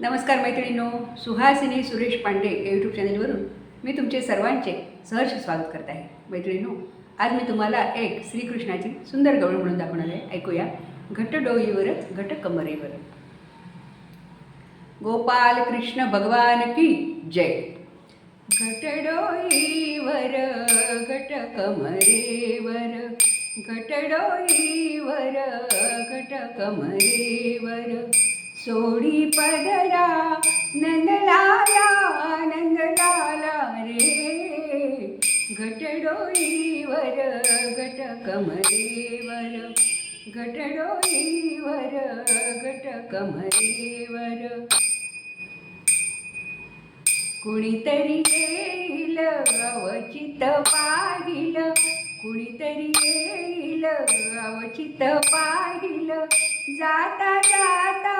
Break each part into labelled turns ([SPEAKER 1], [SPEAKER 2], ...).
[SPEAKER 1] नमस्कार मैत्रिणींनो सुहासिनी सुरेश पांडे या यूट्यूब चॅनलवरून मी तुमचे सर्वांचे सहर्ष स्वागत करत आहे. मैत्रिणींनो आज मी तुम्हाला एक श्रीकृष्णाची सुंदर गवळ म्हणून दाखवणार आहे. ऐकूया. घटडोईवर घटकमरेवर गोपाल कृष्ण भगवान की जय. घटडोईवर घटकमरेवर घटडोईवर घटकमरेवर सोडी पदरा नंदलाला नंदलाला रे. घटडोईवर घटकमरेवर घटडोईवर घटकमरेवर कुणीतरी येईल अवचित पाहिल. कुणीतरी येईल अवचित पाहिल. जाता जाता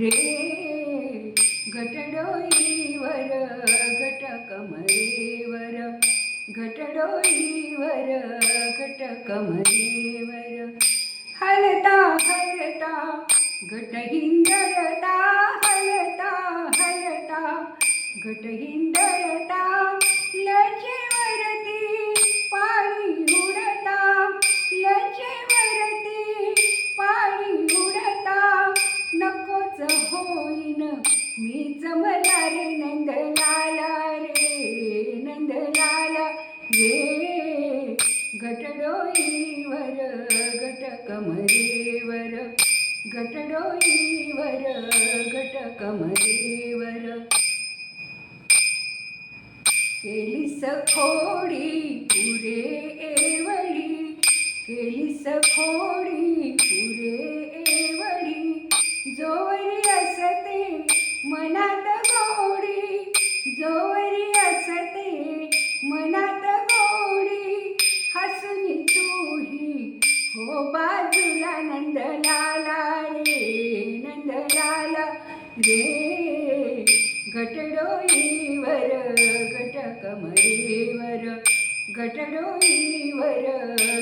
[SPEAKER 1] रे घटडोईवर घटकमरेवर घटडोईवर घटकमरेवर हलता हलता घटहिंदळता हलता हलता घटहिंदळता लचेवरती घटडोईवर घटकमरेवर घटडोईवर घटकमरेवर केली खोड़ी पुरे एवढी केली खोड़ी बाजूला नंदलाला रे नंदलाला रे घटडोईवर घटकमरेवर घटडोईवर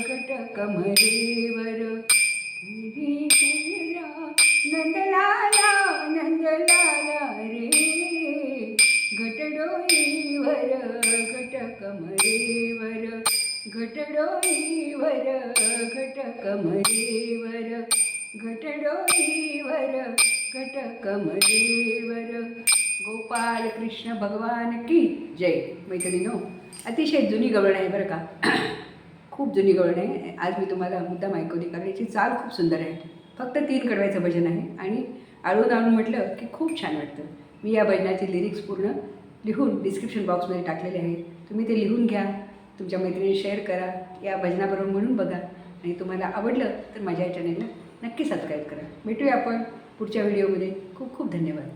[SPEAKER 1] घटकमरेवर गिरी घटडोईवर घटकमरेवर घटडोईवर घटकमरेवर गोपाल कृष्ण भगवान की जय. मैत्रिणीनो अतिशय जुनी गवळण आहे बरं का. खूप जुनी गवळण आहे. आज मी तुम्हाला मुद्दाम ऐकवली कारण याची चाल खूप सुंदर आहे. फक्त तीन कडव्याचं भजन आहे आणि आळून आणून म्हटलं की खूप छान वाटतं. मी या भजनाचे लिरिक्स पूर्ण लिहून डिस्क्रिप्शन बॉक्समध्ये टाकलेले आहेत. तुम्ही ते लिहून घ्या. तुमच्या मैत्रिणी शेअर करा या भजनाबरोबर म्हणून बघा. आणि तुम्हाला आवडलं तर माझ्या या चॅनलला नक्की सबस्क्राईब करा. भेटूया आपण पुढच्या व्हिडिओमध्ये खूप खूप धन्यवाद.